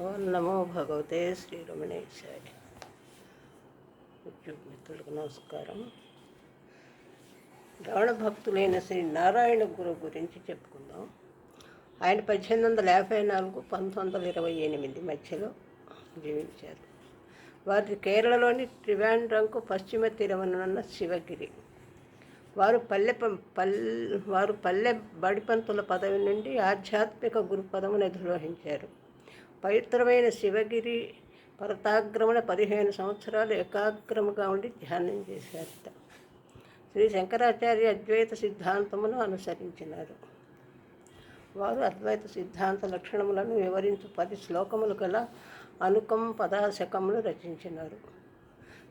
ఓం నమో భగవతే శ్రీరమణేశాయ యూట్యూబ్ మిత్రులకు నమస్కారం। రమణ భక్తులైన శ్రీ నారాయణ గురు గురించి చెప్పుకుందాం. ఆయన పద్దెనిమిది వందల యాభై నాలుగు పంతొమ్మిది వందల ఇరవై ఎనిమిది మధ్యలో జీవించారు. వారి కేరళలోని త్రివేండ్రంకు పశ్చిమ తీరమనున్న శివగిరి. వారు పల్లె ప- పల్ వారు పల్లె బడిపంతుల పదవి నుండి ఆధ్యాత్మిక గురు పదవిని నిర్వహించారు. పవిత్రమైన శివగిరి పర్వతాగ్రమణ పదిహేను సంవత్సరాలు ఏకాగ్రముగా ఉండి ధ్యానం చేశారట. శ్రీ శంకరాచార్య అద్వైత సిద్ధాంతమును అనుసరించినారు. వారు అద్వైత సిద్ధాంత లక్షణములను వివరించు పది శ్లోకములు గల అనుకం పదాశకములు రచించినారు.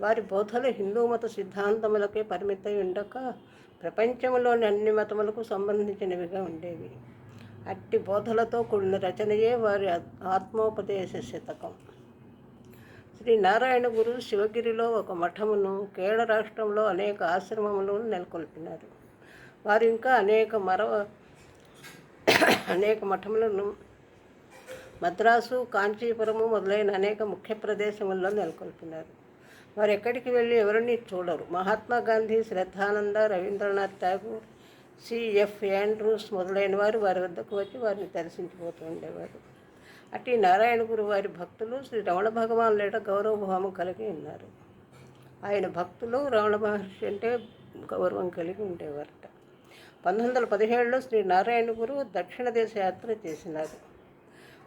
వారి బోధలు హిందూ మత సిద్ధాంతములకే పరిమితై ఉండక ప్రపంచంలోని అన్ని మతములకు సంబంధించినవిగా ఉండేవి. అట్టి బోధలతో కూడిన రచనయే వారి ఆత్మోపదేశ శతకం. శ్రీ నారాయణ గురు శివగిరిలో ఒక మఠమును కేరళ రాష్ట్రంలో అనేక ఆశ్రమములను నెలకొల్పినారు. వారు ఇంకా అనేక మరవ అనేక మఠములను మద్రాసు కాంచీపురము మొదలైన అనేక ముఖ్య ప్రదేశముల్లో నెలకొల్పినారు. వారు ఎక్కడికి వెళ్ళి ఎవరిని చూడరు. Mahatma Gandhi Shraddhananda Rabindranath Tagore C F Andrews మొదలైన వారు వారి వద్దకు వచ్చి వారిని దర్శించిపోతూ ఉండేవారు. అట్టి నారాయణ గురు వారి భక్తులు శ్రీ రమణ భగవాన్ లేట గౌరవభావం కలిగి ఉన్నారు. ఆయన భక్తులు రమణ మహర్షి అంటే గౌరవం కలిగి ఉండేవారట. పంతొమ్మిది వందల పదిహేడులో శ్రీ నారాయణ గురు దక్షిణ దేశ యాత్ర చేసినారు.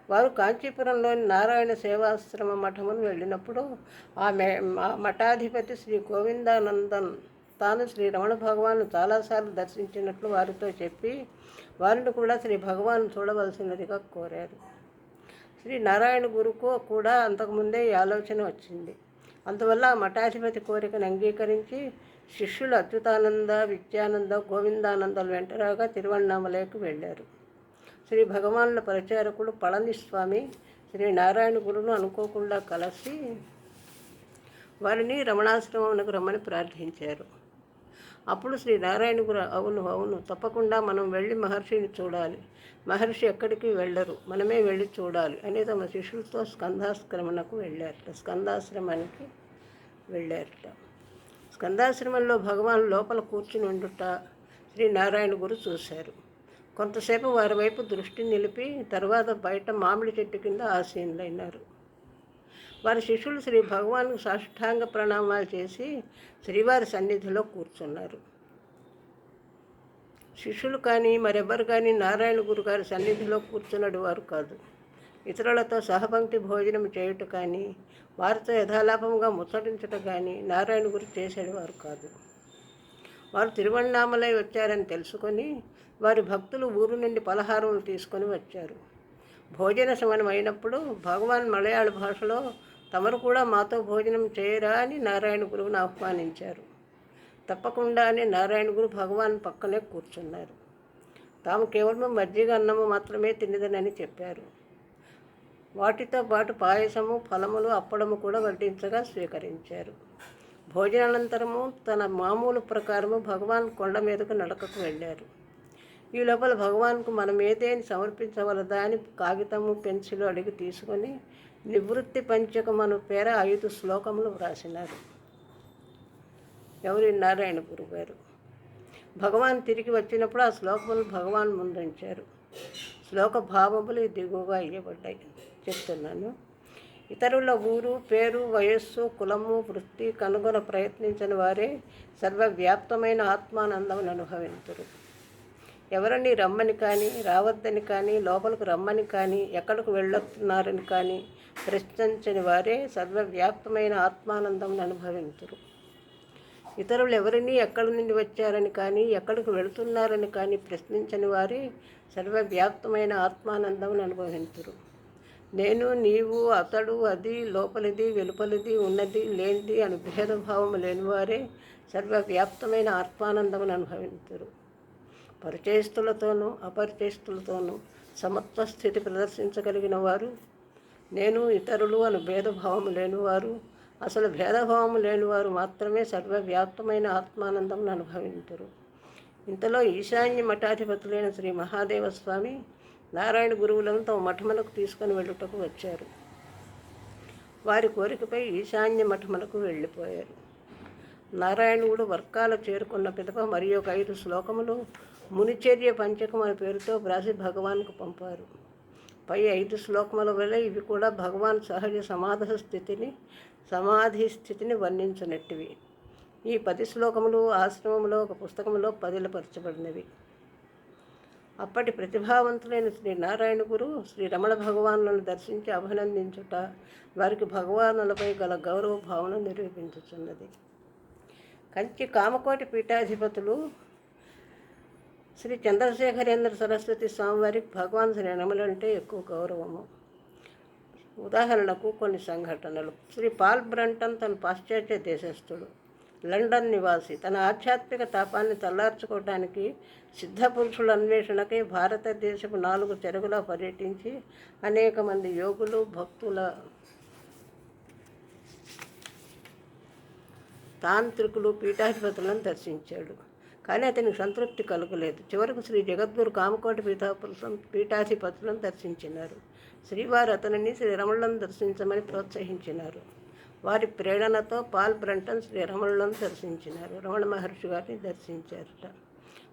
వారు కాంచీపురంలోని నారాయణ సేవాశ్రమ మఠమును వెళ్ళినప్పుడు ఆమె ఆ మఠాధిపతి శ్రీ గోవిందానందన్ తాను శ్రీ రమణ భగవాను చాలాసార్లు దర్శించినట్లు వారితో చెప్పి వారిని కూడా శ్రీ భగవాన్ చూడవలసినదిగా కోరారు. శ్రీ నారాయణ గురుకు కూడా అంతకుముందే ఈ ఆలోచన వచ్చింది. అందువల్ల ఆ మఠాధిపతి కోరికను అంగీకరించి శిష్యులు అచ్యుతానంద విద్యానంద గోవిందానందలు వెంటరాగా తిరువണ്ണామలకు వెళ్ళారు. శ్రీ భగవానుల ప్రచారకుడు పళనిస్వామి శ్రీ నారాయణ గురును అనుకోకుండా కలిసి వారిని రమణాశ్రమమునకు రమ్మని ప్రార్థించారు. అప్పుడు శ్రీ నారాయణ గురు అవును అవును తప్పకుండా మనం వెళ్ళి మహర్షిని చూడాలి. మహర్షి ఎక్కడికి వెళ్ళరు మనమే వెళ్ళి చూడాలి అని తమ శిష్యులతో స్కందాశ్రమణకు వెళ్ళారట. స్కందాశ్రమానికి వెళ్ళారట. స్కందాశ్రమంలో భగవాన్ లోపల కూర్చుని ఉండుట శ్రీ నారాయణ గురు చూశారు. కొంతసేపు వారి వైపు దృష్టి నిలిపి తర్వాత బయట మామిడి చెట్టు కింద ఆసీనులైనారు. వారి శిష్యులు శ్రీ భగవాన్కు సాష్టాంగ ప్రణామాలు చేసి శ్రీవారి సన్నిధిలో కూర్చున్నారు. శిష్యులు కానీ మరెవ్వరు కానీ నారాయణ గురు గారి సన్నిధిలో కూర్చున్నడు వారు కాదు. ఇతరులతో సహపంక్తి భోజనం చేయుట కానీ వారితో యథాలాపంగా ముచ్చటించుట కానీ నారాయణ గురు చేసేవారు కాదు. వారు తిరువణామలై వచ్చారని తెలుసుకొని వారి భక్తులు ఊరు నుండి పలహారములు తీసుకొని వచ్చారు. భోజన సమయం అయినప్పుడు భగవాన్ మలయాళ భాషలో తమరు కూడా మాతో భోజనం చేయరా అని నారాయణ గురువుని ఆహ్వానించారు. తప్పకుండానే నారాయణ గురు భగవాన్ పక్కనే కూర్చున్నారు. తాము కేవలం మజ్జిగ అన్నము మాత్రమే తినదనని చెప్పారు. వాటితో పాటు పాయసము ఫలములు అప్పడము కూడా వడ్డించగా స్వీకరించారు. భోజనానంతరము తన మామూలు ప్రకారము భగవాన్ కొండ మీదకు నడకకు వెళ్ళారు. ఈ లోపల భగవాన్కు మనం ఏదేని సమర్పించవలదా అని కాగితము పెన్సిల్ అడిగి తీసుకొని నివృత్తి పంచకమను పేర ఐదు శ్లోకములు వ్రాసినారు. ఎవరి నారాయణ గురువు గారు భగవాన్ తిరిగి వచ్చినప్పుడు ఆ శ్లోకములు భగవాన్ ముందుంచారు. శ్లోక భావములు దిగువగా ఇవ్వబడ్డాయి చెప్తున్నాను. ఇతరుల ఊరు పేరు వయస్సు కులము వృత్తి కనుగొన ప్రయత్నించిన వారే సర్వవ్యాప్తమైన ఆత్మానందమును అనుభవించరు ఎవరిని రమ్మని కానీ రావద్దని కానీ లోపలికి రమ్మని కానీ ఎక్కడికి వెళ్ళొస్తున్నారని కానీ ప్రశ్నించని వారే సర్వవ్యాప్తమైన ఆత్మానందం అనుభవించరు ఇతరులు ఎవరిని ఎక్కడి నుండి వచ్చారని కానీ ఎక్కడికి వెళుతున్నారని కానీ ప్రశ్నించని వారే సర్వవ్యాప్తమైన ఆత్మానందం అనుభవించరు నేను నీవు అతడు అది లోపలిది వెలుపలిది ఉన్నది లేనిది అని భేదభావం లేనివారే సర్వవ్యాప్తమైన ఆత్మానందమును అనుభవించరు పరిచయస్తులతోనూ అపరిచయస్తులతోనూ సమత్వ స్థితి ప్రదర్శించగలిగిన వారు. నేను ఇతరులు అని భేదభావము లేనివారు. అసలు భేదభావము లేనివారు మాత్రమే సర్వవ్యాప్తమైన ఆత్మానందమును అనుభవించరు ఇంతలో ఈశాన్య మఠాధిపతులైన శ్రీ మహాదేవ స్వామి నారాయణ గురువులను తమ మఠములకు తీసుకొని వెళ్ళుటకు వచ్చారు. వారి కోరికపై ఈశాన్య మఠములకు వెళ్ళిపోయారు. నారాయణుడు వర్కాల చేరుకున్న పిదప మరి ఒక ఐదు శ్లోకములు మునిచర్య పంచకం అనే పేరుతో వ్రాసి భగవాన్కు పంపారు. పై ఐదు శ్లోకముల వల్ల ఇవి కూడా భగవాన్ సహజ సమాధ స్థితిని సమాధి స్థితిని వర్ణించినట్టువి. ఈ పది శ్లోకములు ఆశ్రమంలో ఒక పుస్తకంలో పదిలపరచబడినవి. అప్పటి ప్రతిభావంతులైన శ్రీ నారాయణ గురు శ్రీ రమణ భగవానులను దర్శించి అభినందించుట వారికి భగవానులపై గల గౌరవ భావన నిరూపించుచున్నది. కంచి కామకోటి పీఠాధిపతులు శ్రీ చంద్రశేఖరేంద్ర సరస్వతి స్వామివారికి భగవాన్ శ్రీ రమణులంటే ఎక్కువ గౌరవము. ఉదాహరణకు కొన్ని సంఘటనలు. శ్రీ పాల్ బ్రంటన్ తన పాశ్చాత్య దేశస్థుడు. లండన్ నివాసి. తన ఆధ్యాత్మిక తాపాన్ని తల్లార్చుకోవడానికి సిద్ధ పురుషుల అన్వేషణకై భారతదేశపు నాలుగు చెరువులా పర్యటించి అనేక మంది యోగులు భక్తుల తాంత్రికులు పీఠాధిపతులను దర్శించాడు. కానీ అతనికి సంతృప్తి కలగలేదు. చివరకు శ్రీ జగద్గురు కామకోటి పీఠాపురం పీఠాధిపతులను దర్శించినారు. శ్రీవారు అతనిని శ్రీ రమణులను దర్శించమని ప్రోత్సహించినారు. వారి ప్రేరణతో పాల్ బ్రంటన్ శ్రీ రమణులను దర్శించినారు. రమణ మహర్షి గారిని దర్శించారట.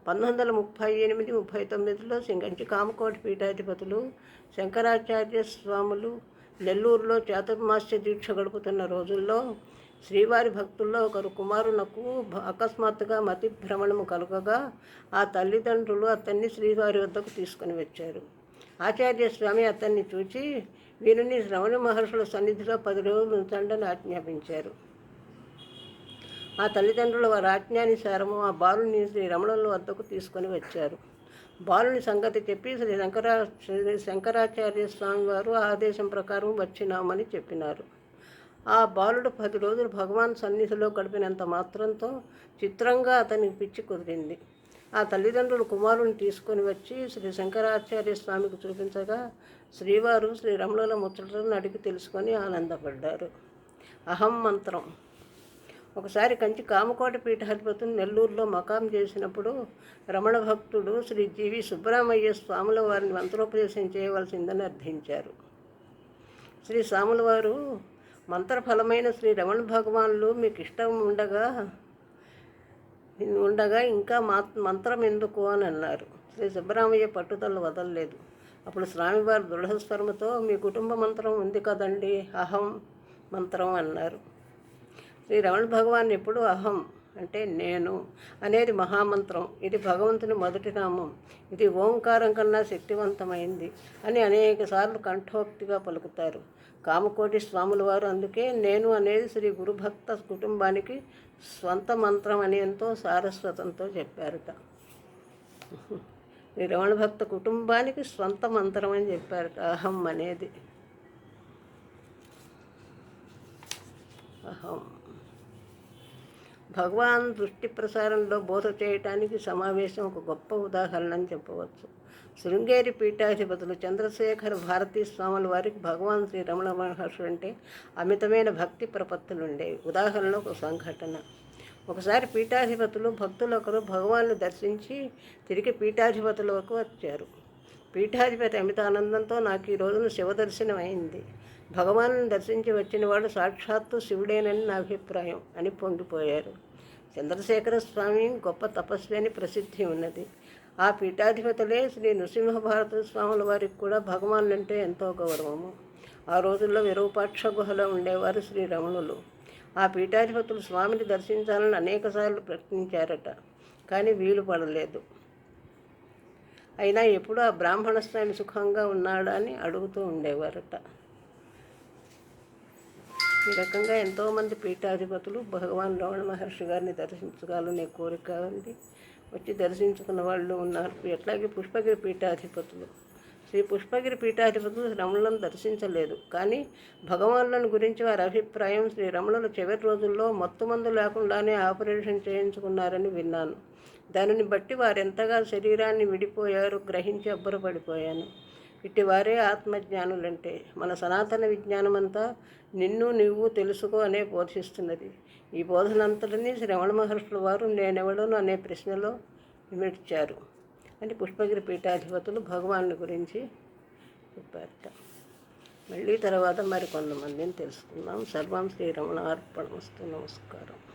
పంతొమ్మిది వందల ముప్పై ఎనిమిది ముప్పై తొమ్మిదిలో సింగంచి కామకోటి పీఠాధిపతులు శంకరాచార్య స్వాములు నెల్లూరులో చాతుర్మాస్య దీక్ష గడుపుతున్న రోజుల్లో శ్రీవారి భక్తుల్లో ఒకరు కుమారునకు అకస్మాత్తుగా మతి భ్రమణము కలుగగా ఆ తల్లిదండ్రులు అతన్ని శ్రీవారి వద్దకు తీసుకుని వచ్చారు. ఆచార్య స్వామి అతన్ని చూచి వీరిని శ్రవణ మహర్షుల సన్నిధిలో పది రోజులు ఉంచండని ఆజ్ఞాపించారు. ఆ తల్లిదండ్రులు వారి ఆజ్ఞానుసారము ఆ బాలుని శ్రీ రమణుల వద్దకు తీసుకొని వచ్చారు. బాలుని సంగతి చెప్పి శ్రీ శంకరా శ్రీ శంకరాచార్య స్వామి వారు ఆదేశం ప్రకారం వచ్చినామని చెప్పినారు. ఆ బాలుడు పది రోజులు భగవాన్ సన్నిధిలో గడిపినంత మాత్రంతో చిత్రంగా అతనికి పిచ్చి కుదిరింది. ఆ తల్లిదండ్రులు కుమారుని తీసుకొని వచ్చి శ్రీ శంకరాచార్య స్వామికి చూపించగా శ్రీవారు శ్రీ రమణుల ముచ్చటలను అడిగి తెలుసుకొని ఆనందపడ్డారు. అహం మంత్రం. ఒకసారి కంచి కామకోట పీఠాధిపతిని నెల్లూరులో మకాం చేసినప్పుడు రమణ భక్తుడు శ్రీ జీవి సుబ్బరామయ్య స్వాముల వారిని మంత్రోపదేశం చేయవలసిందని అర్థించారు. శ్రీ స్వాముల వారు మంత్రఫలమైన శ్రీ రమణ భగవాన్లు మీకు ఇష్టం ఉండగా ఉండగా ఇంకా మా మంత్రం ఎందుకు అని అన్నారు. శ్రీ సుబ్బరామయ్య పట్టుదల వదలలేదు. అప్పుడు స్వామివారు దృఢస్వరముతో మీ కుటుంబ మంత్రం ఉంది కదండి అహం మంత్రం అన్నారు. శ్రీ రమణ భగవాన్ ఎప్పుడు అహం అంటే నేను అనేది మహామంత్రం. ఇది భగవంతుని మొదటి నామం. ఇది ఓంకారం కన్నా శక్తివంతమైంది అని అనేక సార్లు కంఠోక్తిగా పలుకుతారు. కామకోటి స్వాముల వారు అందుకే నేను అనేది శ్రీ గురుభక్త కుటుంబానికి స్వంత మంత్రం అని ఎంతో సారస్వతంతో చెప్పారట. శ్రీ రమణ భక్త కుటుంబానికి స్వంత మంత్రం అని చెప్పారట. అహం అనేది. అహం. భగవాన్ దృష్టి ప్రసారంలో బోధ చేయటానికి సమావేశం ఒక గొప్ప ఉదాహరణ అని చెప్పవచ్చు. శృంగేరి పీఠాధిపతులు చంద్రశేఖర భారతీ స్వాముల వారికి భగవాన్ శ్రీ రమణ మహర్షుడు అంటే అమితమైన భక్తి ప్రపత్తులు ఉండేవి ఉదాహరణ ఒక సంఘటన. ఒకసారి పీఠాధిపతులు భక్తులు ఒకరు భగవాన్ను దర్శించి తిరిగి పీఠాధిపతులకు వచ్చారు. పీఠాధిపతి అమిత ఆనందంతో నాకు ఈ రోజున శివదర్శనం అయింది. భగవాను దర్శించి వచ్చిన వాడు సాక్షాత్తు శివుడేనని నా అభిప్రాయం అని పొంగిపోయారు. చంద్రశేఖర స్వామి గొప్ప తపస్వి అని ప్రసిద్ధి ఉన్నది. ఆ పీఠాధిపతులే శ్రీ నృసింహభారత స్వాముల వారికి కూడా భగవాన్నంటే ఎంతో గౌరవము. ఆ రోజుల్లో విరూపాక్ష గుహలో ఉండేవారు శ్రీ రమణులు. ఆ పీఠాధిపతులు స్వామిని దర్శించాలని అనేకసార్లు ప్రయత్నించారట కానీ వీలు పడలేదు. అయినా ఎప్పుడూ ఆ బ్రాహ్మణ స్వామి సుఖంగా ఉన్నాడా అని అడుగుతూ ఉండేవారట. ఈ రకంగా ఎంతోమంది పీఠాధిపతులు భగవాన్ రమణ మహర్షి గారిని దర్శించగలనే కోరిక ఉంది. వచ్చి దర్శించుకున్న వాళ్ళు ఉన్నారు. ఎట్లాగే పుష్పగిరి పీఠాధిపతులు. శ్రీ పుష్పగిరి పీఠాధిపతులు రమణులను దర్శించలేదు. కానీ భగవానులను గురించి వారి అభిప్రాయం శ్రీ రమణులు చివరి రోజుల్లో మత్తుమందు లేకుండానే ఆపరేషన్ చేయించుకున్నారని విన్నాను. దానిని బట్టి వారు ఎంతగా శరీరాన్ని విడిపోయారో గ్రహించి అబ్బురపడిపోయాను. ఇట్టి ఆత్మజ్ఞానులంటే మన సనాతన విజ్ఞానమంతా నిన్ను నువ్వు తెలుసుకో అనే బోధిస్తున్నది. ఈ బోధనంతటిని శ్రవణ మహర్షుల వారు నేనెవడను అనే ప్రశ్నలో విమర్చారు అని పుష్పగిరి పీఠాధిపతులు భగవాను గురించి చెప్పారట. మళ్ళీ తర్వాత మరి కొంతమందిని తెలుసుకుందాం. సర్వం శ్రీరమణ అర్పణమస్తు నమస్కారం.